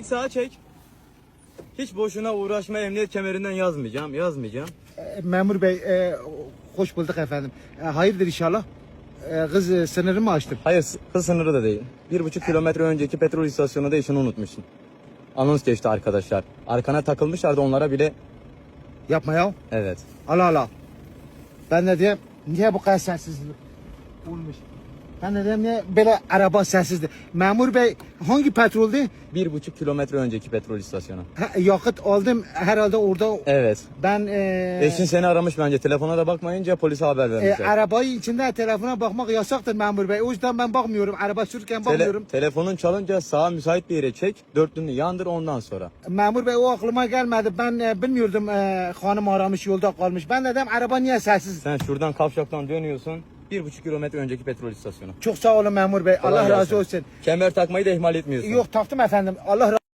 Sağa çek. Hiç boşuna uğraşma emniyet kemerinden yazmayacağım, yazmayacağım. E, Memur bey e, hoş bulduk efendim. E, hayırdır inşallah? E, kız e, sınırı mı açtın? Hayır, s- hız sınırı da değil. Bir buçuk kilometre önceki petrol istasyonunda işini unutmuşsun. Anons geçti arkadaşlar. Arkana takılmışlardı onlara bile. Yapma ya. Evet. Allah Allah. Ben de diyeyim niye bu kadar sessizlik olmuş? Ben de diyeyim niye böyle araba sessizdi? Memur bey hangi petroldü? Bir buçuk kilometre önceki petrol istasyonu. Ha, yakıt aldım herhalde orada. Evet. Ben e, Eşin seni aramış bence. Telefona da bakmayınca polise haber e, vermişler. arabayı içinde telefona bakmak yasaktır memur bey. O yüzden ben bakmıyorum. Araba sürürken Tele- bakmıyorum. telefonun çalınca sağa müsait bir yere çek. Dörtlünü yandır ondan sonra. Memur bey o aklıma gelmedi. Ben e, bilmiyordum e, hanım aramış yolda kalmış. Ben dedim araba niye sessiz? Sen şuradan kavşaktan dönüyorsun. Bir buçuk kilometre önceki petrol istasyonu. Çok sağ olun memur bey. Kolay Allah razı olsun. Kemer takmayı da ihmal etmiyorsun. Yok taktım efendim. Allah razı